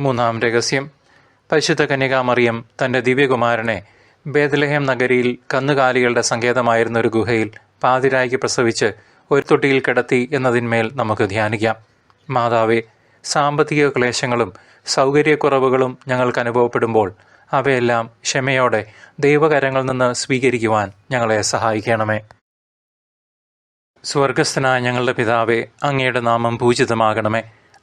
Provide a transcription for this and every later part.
മൂന്നാം രഹസ്യം. പരിശുദ്ധ കന്യകാമറിയം തന്റെ ദിവ്യകുമാരനെ ബേദലഹേം നഗരിയിൽ കന്നുകാലികളുടെ സങ്കേതമായിരുന്ന ഒരു ഗുഹയിൽ പാതിരായ്ക്ക് പ്രസവിച്ച് ഒരു തൊട്ടിയിൽ കിടത്തി എന്നതിന്മേൽ നമുക്ക് ധ്യാനിക്കാം. മാതാവേ സാമ്പത്തിക ക്ലേശങ്ങളും സൗകര്യക്കുറവുകളും ഞങ്ങൾക്ക് അനുഭവപ്പെടുമ്പോൾ അവയെല്ലാം ക്ഷമയോടെ ദൈവകരങ്ങളിൽ നിന്ന് സ്വീകരിക്കുവാൻ ഞങ്ങളെ സഹായിക്കണമേ. സ്വർഗസ്ഥനായ ഞങ്ങളുടെ പിതാവേ അങ്ങയുടെ നാമം പൂജിതമാകണമേ.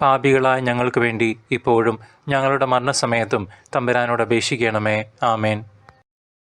പാപികളായ ഞങ്ങൾക്ക് വേണ്ടി ഇപ്പോഴും ഞങ്ങളുടെ മരണസമയത്തും തമ്പുരാനോട് അപേക്ഷിക്കണമേ. ആമേൻ.